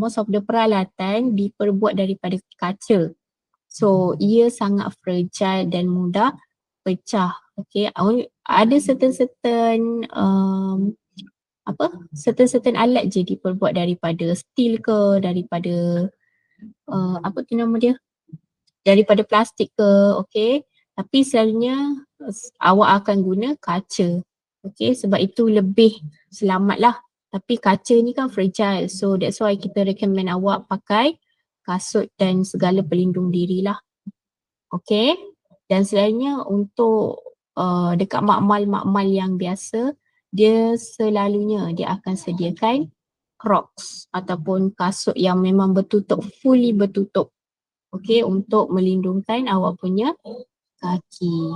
most of the peralatan diperbuat daripada kaca. So ia sangat fragile dan mudah pecah. Okay, ada certain-certain um, apa? Certain-certain alat je diperbuat daripada steel ke daripada uh, apa tu nama dia? Daripada plastik ke okay? Tapi selalunya awak akan guna kaca okay? Sebab itu lebih selamat lah tapi kaca ni kan fragile so that's why kita recommend awak pakai kasut dan segala pelindung diri lah. Okay? Dan selalunya untuk uh, dekat makmal-makmal yang biasa dia selalunya dia akan sediakan crocs ataupun kasut yang memang bertutup fully bertutup. Okay? Untuk melindungkan awak punya kaki.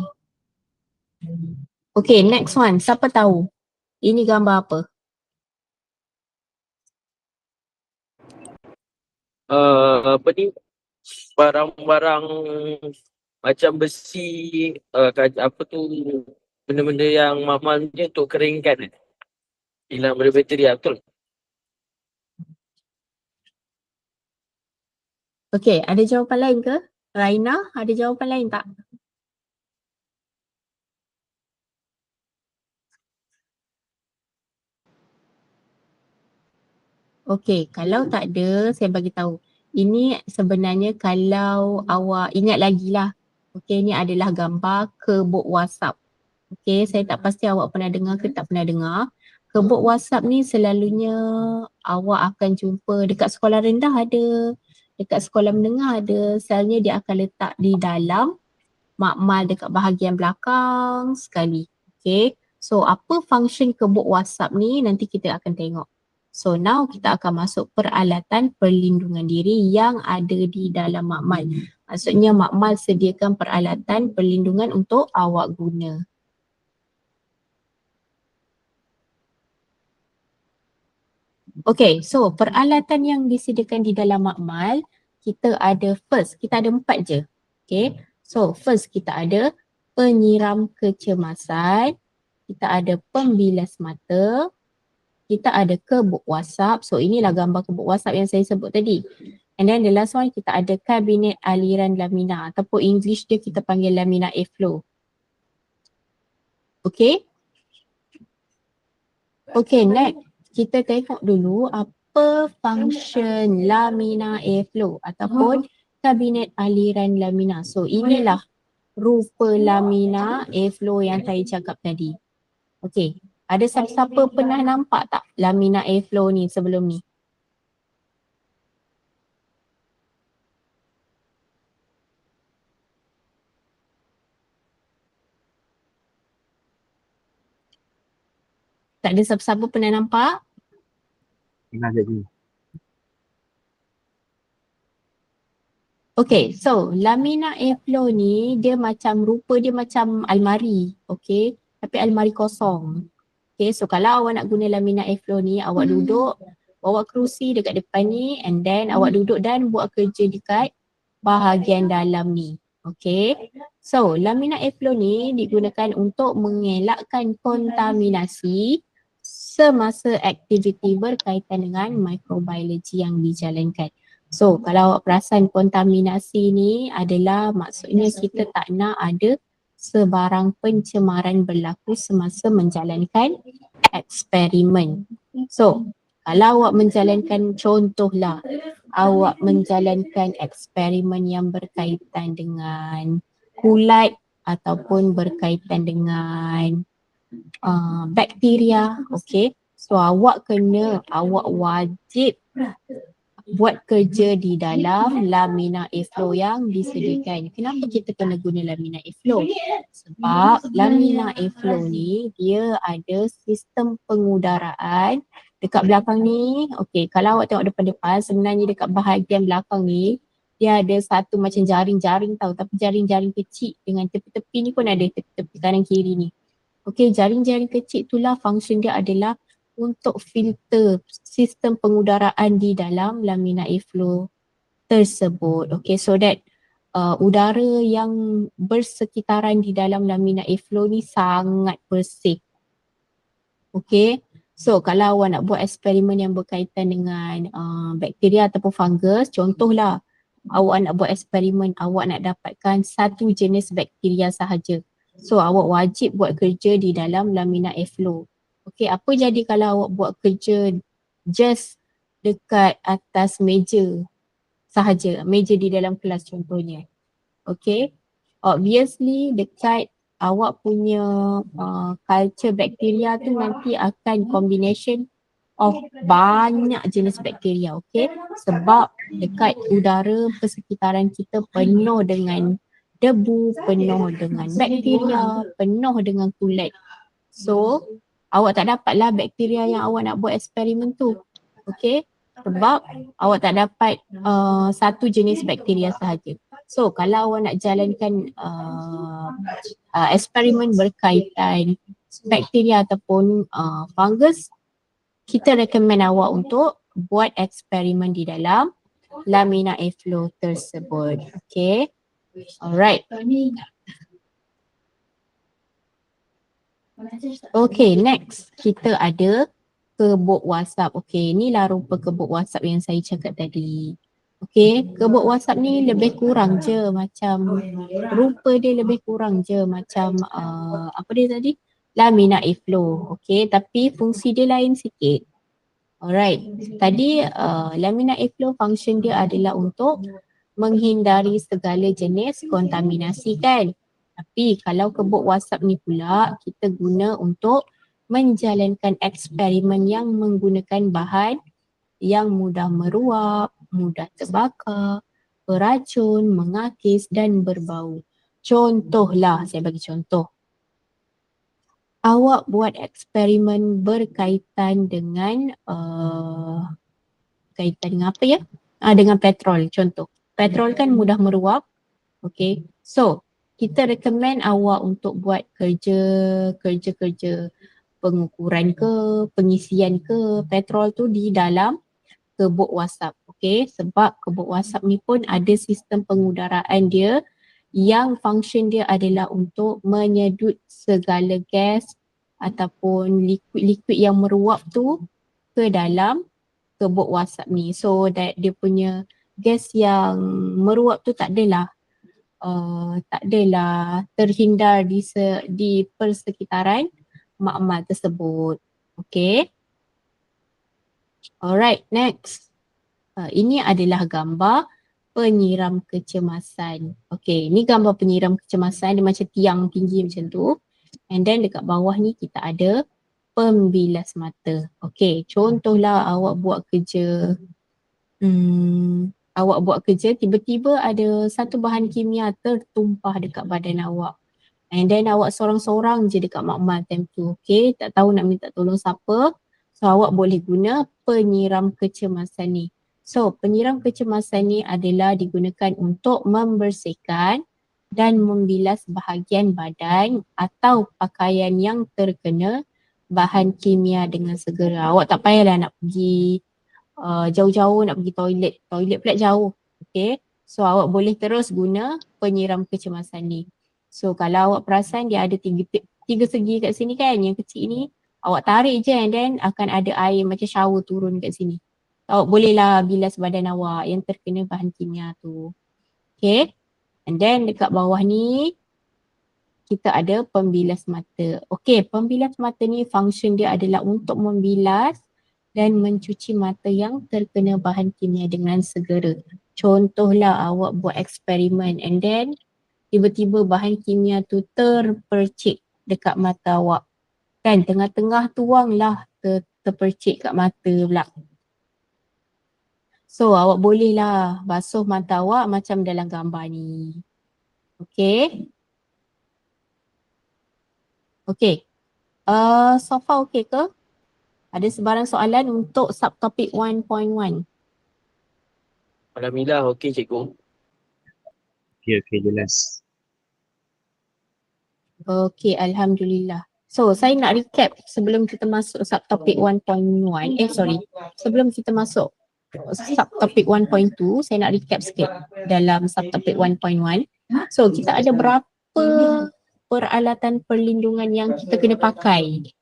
Okay next one. Siapa tahu? Ini gambar apa uh, apa ni barang-barang macam besi uh, apa tu benda-benda yang mamal ni untuk keringkan hilang benda bateri lah, betul Okay, ada jawapan lain ke? Raina, ada jawapan lain tak? Okay, kalau tak ada, saya bagi tahu. Ini sebenarnya kalau awak ingat lagi lah. Okay, ini adalah gambar kebuk WhatsApp. Okay, saya tak pasti awak pernah dengar ke tak pernah dengar. Kebuk WhatsApp ni selalunya awak akan jumpa dekat sekolah rendah ada, dekat sekolah menengah ada selnya dia akan letak di dalam makmal dekat bahagian belakang sekali. Okay. So apa function kebuk WhatsApp ni nanti kita akan tengok. So now kita akan masuk peralatan perlindungan diri yang ada di dalam makmal. Maksudnya makmal sediakan peralatan perlindungan untuk awak guna. Okay, so peralatan yang disediakan di dalam makmal, kita ada first, kita ada empat je. Okay, so first kita ada penyiram kecemasan, kita ada pembilas mata, kita ada kebuk WhatsApp. So inilah gambar kebuk WhatsApp yang saya sebut tadi. And then the last one kita ada kabinet aliran lamina ataupun English dia kita panggil lamina airflow. Okay. Okay next kita tengok dulu apa function lamina airflow ataupun kabinet aliran lamina. So inilah rupa lamina airflow yang saya cakap tadi. Okay, ada siapa-siapa pernah nampak tak lamina airflow ni sebelum ni? Tak ada siapa-siapa pernah nampak? Pernah jadi. Okay, so lamina airflow ni dia macam rupa dia macam almari, okay? Tapi almari kosong. Okay, so kalau awak nak guna lamina airflow ni, awak hmm. duduk, bawa kerusi dekat depan ni and then hmm. awak duduk dan buat kerja dekat bahagian dalam ni. Okay, so lamina airflow ni digunakan untuk mengelakkan kontaminasi semasa aktiviti berkaitan dengan mikrobiologi yang dijalankan. So kalau awak perasan kontaminasi ni adalah maksudnya kita tak nak ada sebarang pencemaran berlaku semasa menjalankan eksperimen. So kalau awak menjalankan contohlah awak menjalankan eksperimen yang berkaitan dengan kulat ataupun berkaitan dengan uh, bakteria okay so awak kena awak wajib buat kerja di dalam lamina airflow yang disediakan. Kenapa kita kena guna lamina airflow? Sebab lamina airflow ni dia ada sistem pengudaraan dekat belakang ni. Okey, kalau awak tengok depan-depan sebenarnya dekat bahagian belakang ni dia ada satu macam jaring-jaring tau tapi jaring-jaring kecil dengan tepi-tepi ni pun ada tepi-tepi kanan kiri ni. Okey, jaring-jaring kecil itulah fungsi dia adalah untuk filter sistem pengudaraan di dalam lamina airflow tersebut. Okey, so that uh, udara yang bersekitaran di dalam lamina airflow ni sangat bersih. Okey, So kalau awak nak buat eksperimen yang berkaitan dengan uh, bakteria ataupun fungus, contohlah awak nak buat eksperimen, awak nak dapatkan satu jenis bakteria sahaja. So awak wajib buat kerja di dalam laminar airflow. Okay, apa jadi kalau awak buat kerja just dekat atas meja sahaja, meja di dalam kelas contohnya. Okay, obviously dekat awak punya uh, culture bakteria tu nanti akan combination of banyak jenis bakteria, okay? Sebab dekat udara persekitaran kita penuh dengan debu, penuh dengan bakteria, penuh dengan kulit. So, awak tak dapatlah bakteria yang awak nak buat eksperimen tu, okay? Sebab awak tak dapat uh, satu jenis bakteria sahaja. So kalau awak nak jalankan uh, uh, eksperimen berkaitan bakteria ataupun uh, fungus, kita recommend awak untuk buat eksperimen di dalam lamina airflow tersebut. Okay. Alright. Okay, next kita ada kebuk WhatsApp. Okay, inilah rupa kebuk WhatsApp yang saya cakap tadi. Okay, kebuk WhatsApp ni lebih kurang je macam rupa dia lebih kurang je macam uh, apa dia tadi? Lamina airflow. Okay, tapi fungsi dia lain sikit. Alright, tadi uh, lamina airflow function dia adalah untuk menghindari segala jenis kontaminasi kan. Tapi kalau kebuk WhatsApp ni pula kita guna untuk menjalankan eksperimen yang menggunakan bahan yang mudah meruap, mudah terbakar, beracun, mengakis dan berbau. Contohlah, saya bagi contoh. Awak buat eksperimen berkaitan dengan uh, kaitan dengan apa ya? Ah, dengan petrol contoh. Petrol kan mudah meruap. Okay. So, kita recommend awak untuk buat kerja kerja-kerja pengukuran ke, pengisian ke petrol tu di dalam kebuk WhatsApp. Okay, sebab kebuk WhatsApp ni pun ada sistem pengudaraan dia yang function dia adalah untuk menyedut segala gas ataupun liquid-liquid yang meruap tu ke dalam kebuk WhatsApp ni. So that dia punya gas yang meruap tu tak adalah uh, tak adalah terhindar di se, di persekitaran makmal tersebut. Okay. Alright, next. Uh, ini adalah gambar penyiram kecemasan. Okay, ini gambar penyiram kecemasan. Dia macam tiang tinggi macam tu. And then dekat bawah ni kita ada pembilas mata. Okay, contohlah awak buat kerja. Hmm, awak buat kerja tiba-tiba ada satu bahan kimia tertumpah dekat badan awak. And then awak seorang-seorang je dekat makmal time tu. Okay, tak tahu nak minta tolong siapa. So awak boleh guna penyiram kecemasan ni. So penyiram kecemasan ni adalah digunakan untuk membersihkan dan membilas bahagian badan atau pakaian yang terkena bahan kimia dengan segera. Awak tak payahlah nak pergi uh, jauh-jauh nak pergi toilet. Toilet pula jauh. Okay. So awak boleh terus guna penyiram kecemasan ni. So kalau awak perasan dia ada tiga, tiga segi kat sini kan yang kecil ni awak tarik je and then akan ada air macam shower turun kat sini. Awak bolehlah bilas badan awak yang terkena bahan kimia tu. Okay. And then dekat bawah ni kita ada pembilas mata. Okay, pembilas mata ni function dia adalah untuk membilas dan mencuci mata yang terkena bahan kimia dengan segera. Contohlah awak buat eksperimen and then tiba-tiba bahan kimia tu terpercik dekat mata awak. Kan tengah-tengah tuanglah ter, terpercik kat mata pula. So awak bolehlah basuh mata awak macam dalam gambar ni. Okay. Okay. Uh, so far okay ke? Ada sebarang soalan untuk subtopik 1.1? Alhamdulillah okey cikgu. Okey, okey, jelas. Okay, Alhamdulillah. So, saya nak recap sebelum kita masuk subtopik 1.1. Eh, sorry. Sebelum kita masuk subtopik 1.2, saya nak recap sikit dalam subtopik 1.1. So, kita ada berapa peralatan perlindungan yang kita kena pakai.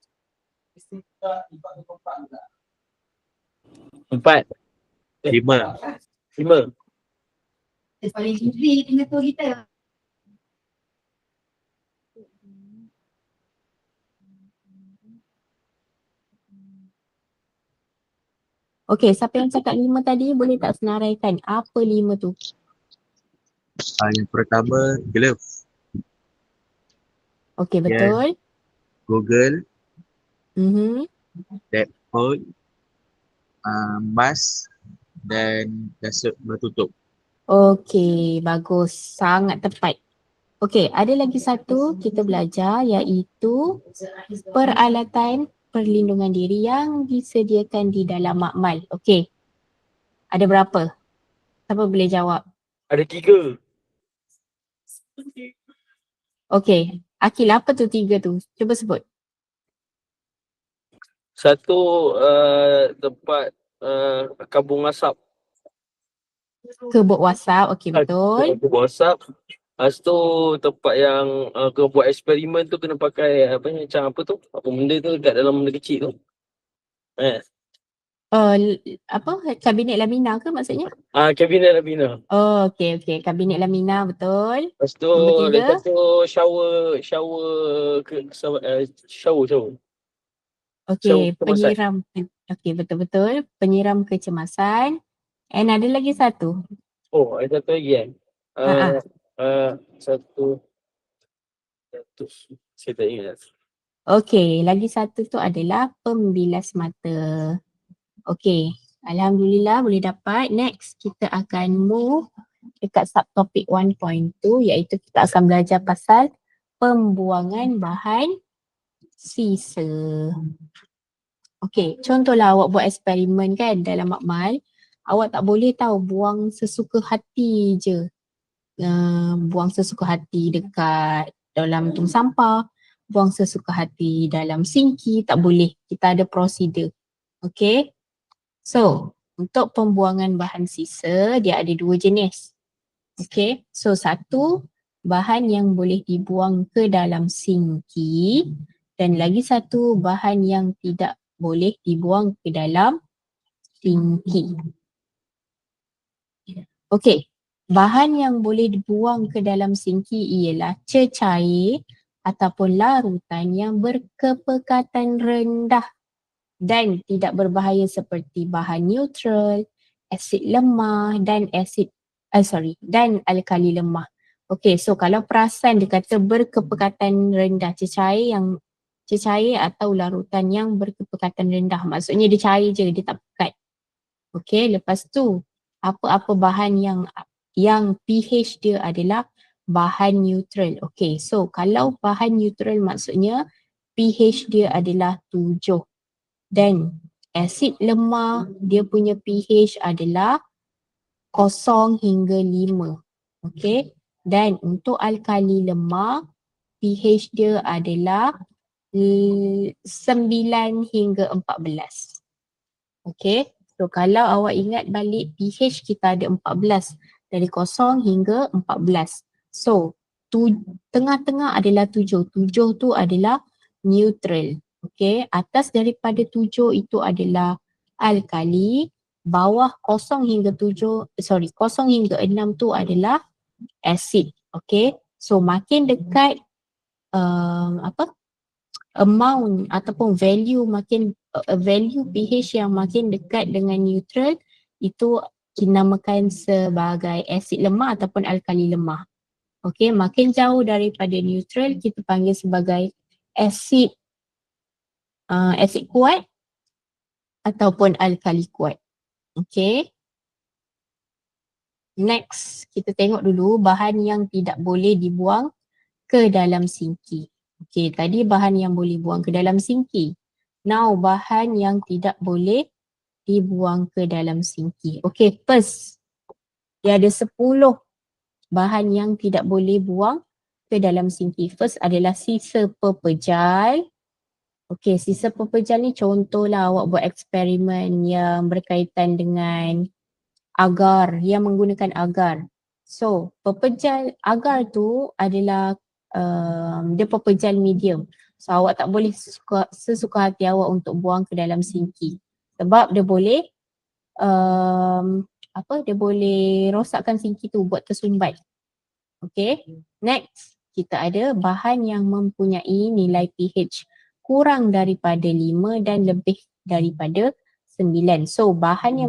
Empat. Lima. Lima. Paling tinggi dengan tu kita. Okey, siapa yang cakap lima tadi boleh tak senaraikan apa lima tu? Uh, yang pertama, glove. Okey, Yes. betul. Google, Mhm. Phone, uh, mask dan kasut bertutup. Okey, bagus. Sangat tepat. Okey, ada lagi satu kita belajar iaitu peralatan perlindungan diri yang disediakan di dalam makmal. Okey. Ada berapa? Siapa boleh jawab? Ada tiga. Okey. Akil, apa tu tiga tu? Cuba sebut. Satu uh, tempat uh, kabung asap. Kebot WhatsApp. Okey, betul. Kabung asap. Lepas tu tempat yang uh, kau buat eksperimen tu kena pakai apa ni macam apa tu? Apa benda tu kat dalam benda kecil tu. Eh. Uh, apa? Kabinet lamina ke maksudnya? Ah, kabinet Labina. Oh, okey, okey. Kabinet lamina, betul. Lepas tu lepas tu shower shower ke uh, shower shower. Okey, So, penyiram. Okey, betul-betul. Penyiram kecemasan. And ada lagi satu. Oh, ada satu lagi kan. Uh, uh, satu satu saya tak ingat. Okey, lagi satu tu adalah pembilas mata. Okey, Alhamdulillah boleh dapat. Next, kita akan move dekat subtopik 1.2 iaitu kita akan belajar pasal pembuangan bahan sisa. Okey, contohlah awak buat eksperimen kan dalam makmal. Awak tak boleh tahu buang sesuka hati je. Uh, buang sesuka hati dekat dalam tong sampah buang sesuka hati dalam sinki tak boleh kita ada prosedur okay so untuk pembuangan bahan sisa dia ada dua jenis okay so satu bahan yang boleh dibuang ke dalam sinki dan lagi satu bahan yang tidak boleh dibuang ke dalam sinki okay bahan yang boleh dibuang ke dalam sinki ialah cecair ataupun larutan yang berkepekatan rendah dan tidak berbahaya seperti bahan neutral, asid lemah dan asid uh, sorry dan alkali lemah. Okey, so kalau perasan dia kata berkepekatan rendah cecair yang cecair atau larutan yang berkepekatan rendah maksudnya dia cair je dia tak pekat. Okey, lepas tu apa-apa bahan yang yang pH dia adalah bahan neutral. Okay, so kalau bahan neutral maksudnya pH dia adalah 7 dan asid lemah dia punya pH adalah kosong hingga 5. Okay, dan untuk alkali lemah pH dia adalah 9 hingga 14. Okay, so kalau awak ingat balik pH kita ada 14 dari kosong hingga 14. So, tu, tengah-tengah adalah tujuh. Tujuh tu adalah neutral. Okay, atas daripada tujuh itu adalah alkali. Bawah kosong hingga tujuh, sorry, kosong hingga enam tu adalah acid. Okay, so makin dekat um, apa amount ataupun value makin uh, value pH yang makin dekat dengan neutral itu dinamakan sebagai asid lemah ataupun alkali lemah. Okey, makin jauh daripada neutral kita panggil sebagai asid uh, asid kuat ataupun alkali kuat. Okey. Next, kita tengok dulu bahan yang tidak boleh dibuang ke dalam sinki. Okey, tadi bahan yang boleh buang ke dalam sinki. Now, bahan yang tidak boleh dibuang ke dalam sinki. Okey, first, dia ada 10 bahan yang tidak boleh buang ke dalam sinki. First adalah sisa pepejal. Okey, sisa pepejal ni contohlah awak buat eksperimen yang berkaitan dengan agar, yang menggunakan agar. So, pepejal agar tu adalah um, dia pepejal medium. So awak tak boleh sesuka, sesuka hati awak untuk buang ke dalam sinki. Sebab dia boleh um, apa dia boleh rosakkan sinki tu buat tersumbat. Okay. Next kita ada bahan yang mempunyai nilai pH kurang daripada 5 dan lebih daripada 9. So bahan yang